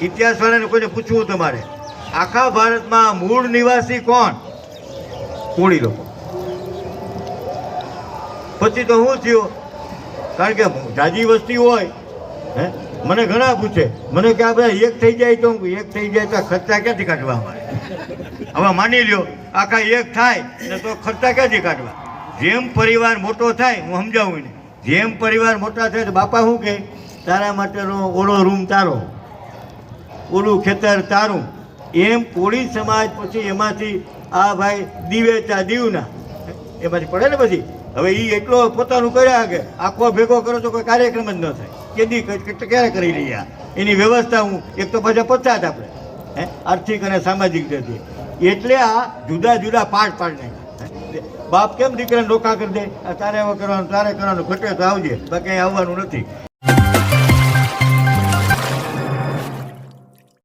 ઇતિહાસવાળાને કોઈને પૂછવું તમારે? આખા ભારતમાં મૂળ નિવાસી કોણ? કોળી લોકો. પછી તો શું થયું? કારણ કે જાજી વસ્તી હોય, હે? મને ઘણા પૂછે. મને કે આપણે એક થઈ જાય તો હું એક થઈ જાય તો ખર્ચા ક્યાંથી કાઢવા અમારે? હવે માની લ્યો, આખા એક થાય ને તો ખર્ચા ક્યાંથી કાઢવા? જેમ પરિવાર મોટો થાય, હું સમજાવું ને જેમ પરિવાર મોટા થાય તો બાપા શું કહે? તારા માટેનો ઓલો રૂમ તારો. ઓલું ખેતર તારું. એમ કોળી સમાજ પછી એમાંથી આ ભાઈ દિવેચા દીવના. એમાંથી પડે ને પછી? હવે એ એટલો પોતાનું કર્યા કે આખો ભેગો કરો તો કોઈ કાર્યક્રમ જ ન થાય. કેદી ક્યારે કરી રહ્યા એની વ્યવસ્થા હું એક તો પાછા પચાસ આપણે હે? આર્થિક અને સામાજિક રીતે. એટલે આ જુદા જુદા પાર્ટ પાડ નાખ્યા બાપ કેમ દીકરાને ડોકા કરી દે? તારે હવે કરવાનું, તારે કરવાનું, ઘટે તો આવજે. બાકી આવવાનું નથી.